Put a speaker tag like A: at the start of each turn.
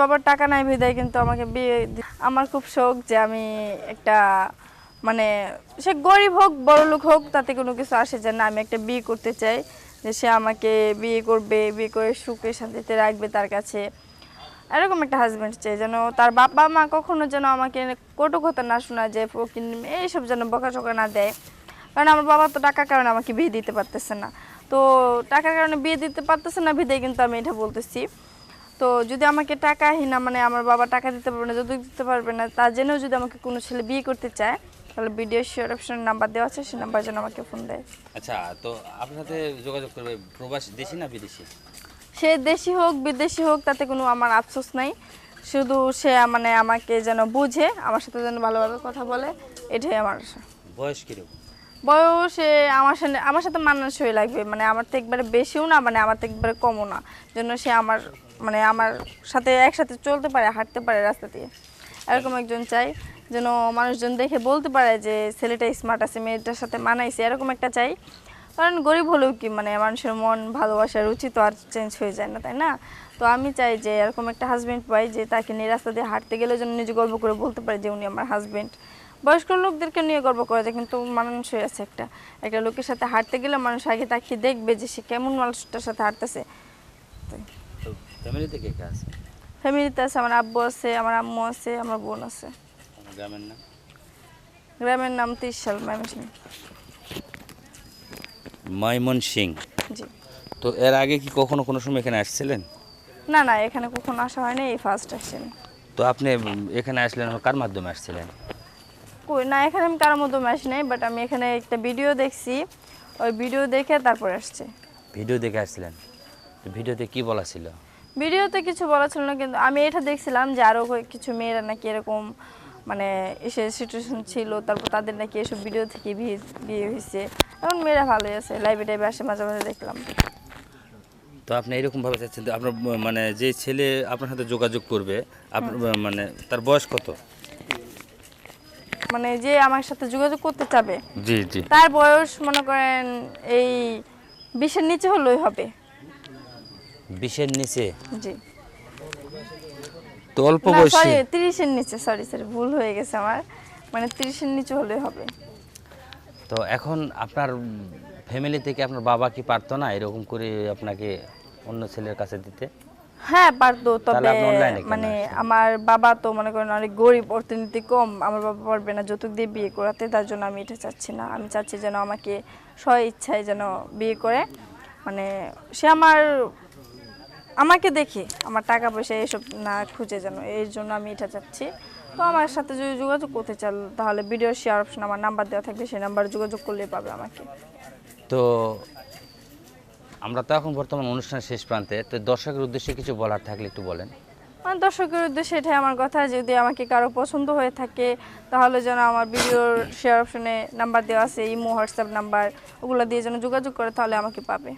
A: বাবার টাকা নাই বিদায়, কিন্তু আমাকে বিয়ে আমার খুব শখ যে আমি একটা মানে সে গরিব হোক, বড় লোক হোক, তাতে কোনো কিছু আসে যায় না, আমি একটা বিয়ে করতে চাই, যে সে আমাকে বিয়ে করবে, বিয়ে করে সুখে শান্তিতে রাখবে তার কাছে। এরকম একটা হাজব্যান্ড চাই, যেন তার বাবা মা কখনো যেন আমাকে কটু কথা না শোনা যে এইসব যেন বকাঝকা না দেয়। কারণ আমার বাবা তো টাকার কারণে আমাকে বিয়ে দিতে পারতেছে না। তো টাকার কারণে বিয়ে দিতে পারতেছে না, বিদায় কিন্তু আমি এটা বলতেছি। তো যদি আমাকে টাকাহীনা মানে আমার বাবা টাকা দিতে পারবে না যৌতুক দিতে পারবে না তার জেনেও যদি আমাকে কোনো ছেলে বিয়ে করতে চায় তাহলে ভিডিও শেয়ার অপশনের নাম্বার দেওয়া আছে সেই নাম্বার যেন আমাকে ফোন দেয়।
B: আচ্ছা তো আপনার সাথে যোগাযোগ করবে প্রবাসী দেশি না বিদেশি?
A: সে দেশি হোক বিদেশি হোক তাতে কোনো আমার আফসোস নাই। শুধু সে মানে আমাকে যেন বুঝে আমার সাথে যেন ভালোভাবে কথা বলে এটাই আমার আশা।
B: বয়স কীরকম?
A: বয়সে আমার সাথে আমার সাথে মানানসই লাগবে মানে আমার তো একবারে বেশিও না মানে আমার তো একবারে কমও না। জন্য সে আমার মানে আমার সাথে একসাথে চলতে পারে, হাঁটতে পারে রাস্তা দিয়ে। এরকম একজন চাই, যেন মানুষজন দেখে বলতে পারে যে, ছেলেটা স্মার্ট আছে, মেয়েটার সাথে মানাইছে। এরকম একটা চাই। কারণ গরিব হলেও কি মানে মানুষের মন ভালোবাসা রুচি তো আর চেঞ্জ হয়ে যায় না, তাই না? তো আমি চাই যে, এরকম একটা হাজবেন্ড পাই যে, তাকে নিয়ে রাস্তা দিয়ে হাঁটতে গেলে যেন নিজে গর্ব করে বলতে পারে যে, উনি আমার হাজবেন্ড বয়স্ক লোকদেরকে নিয়ে গর্ব করা যায় কিন্তু মানুষই আছে একটা। একটা লোকের সাথে হাঁটতে গেলে মানুষ আগে তাকিয়ে দেখবে যে সে কেমন মানুষটার সাথে হাঁটতেছে।
B: ফ্যামিলিতে কে কে আছে?
A: ফ্যামিলিতে আছে আমার আব্বু আছে আমার আম্মু আছে আমার বোন আছে।
B: গ্রামের নাম?
A: গ্রামের নাম তিরশাল ময়মনসিংহ
B: ময়মন সিং।
A: জি।
B: তো এর আগে কি কখনো কোনো সময় এখানে আসছিলেন?
A: না না এখানে কখনো আসা হয়নি এই ফার্স্ট আসছেন
B: তো আপনি এখানে আসলেন কার মাধ্যমে আসছিলেন?
A: না এখানে আমি কারোর মতো আসি নাই বাট আমি এখানে একটা ভিডিও দেখছি। ওই ভিডিও দেখে তারপর আসছে।
B: ভিডিও দেখে আসছিলেন? তো ভিডিওতে কি বলা ছিল?
A: ভিডিওতে কিছু বলা ছিল না কিন্তু আমি এটা দেখছিলাম যে আরও কিছু মেয়েরা নাকি এরকম মানে এসে সিচুয়েশন ছিল তারপর তাদের নাকি এসব ভিডিও থেকে বিয়ে হয়েছে এখন মেয়েরা ভালোই আছে লাইভে টাইভে আসে মাঝে মাঝে দেখলাম।
B: তো আপনি এরকম ভাবে চাচ্ছেন তো আপনার মানে যে ছেলে আপনার সাথে যোগাযোগ করবে আপনার মানে তার বয়স কত?
A: মানে যে আমার সাথে যোগাযোগ করতে চাবে।
B: জি জি।
A: তার বয়স মনে করেন এই বিশের নিচে হলেই হবে।
B: বিশের নিচে?
A: জি।
B: তো অল্প বয়সী?
A: তিরিশের নিচে সরি সরি ভুল হয়ে গেছে আমার। মানে তিরিশের নিচে হলেই হবে।
B: তো এখন আপনার ফ্যামিলি থেকে আপনার বাবা কি পারতো না এরকম করে আপনাকে অন্য ছেলের কাছে দিতে?
A: হ্যাঁ পারতো তবে মানে আমার বাবা তো মনে করেন অনেক গরিব অর্থনীতি কম আমার বাবা পারবে না যৌতুক দিয়ে বিয়ে করাতে তার জন্য আমি এটা চাচ্ছি না। আমি চাচ্ছি যেন আমাকে স্ব ইচ্ছায় যেন বিয়ে করে। মানে সে আমার আমাকে দেখে আমার টাকা পয়সা এসব না খুঁজে যেন এর জন্য আমি এটা চাচ্ছি। তো আমার সাথে যদি যোগাযোগ করতে চান তাহলে ভিডিও শেয়ার অপশন আমার নাম্বার দেওয়া থাকবে সেই নাম্বারে যোগাযোগ করলে পাবে আমাকে।
B: তো আমরা তো এখন বর্তমান অনুষ্ঠান শেষ প্রান্তে, তো দর্শকের উদ্দেশ্যে কিছু বলার থাকলে একটু বলেন।
A: দর্শকের উদ্দেশ্যে এটাই আমার কথা, যদি আমাকে কারও পছন্দ হয়ে থাকে, তাহলে যেন আমার ভিডিওর শেয়ার অপশনে নাম্বার দেওয়া আছে, ইমো, হোয়াটসঅ্যাপ নাম্বার ওগুলো দিয়ে যেন যোগাযোগ করে, তাহলে আমাকে পাবে।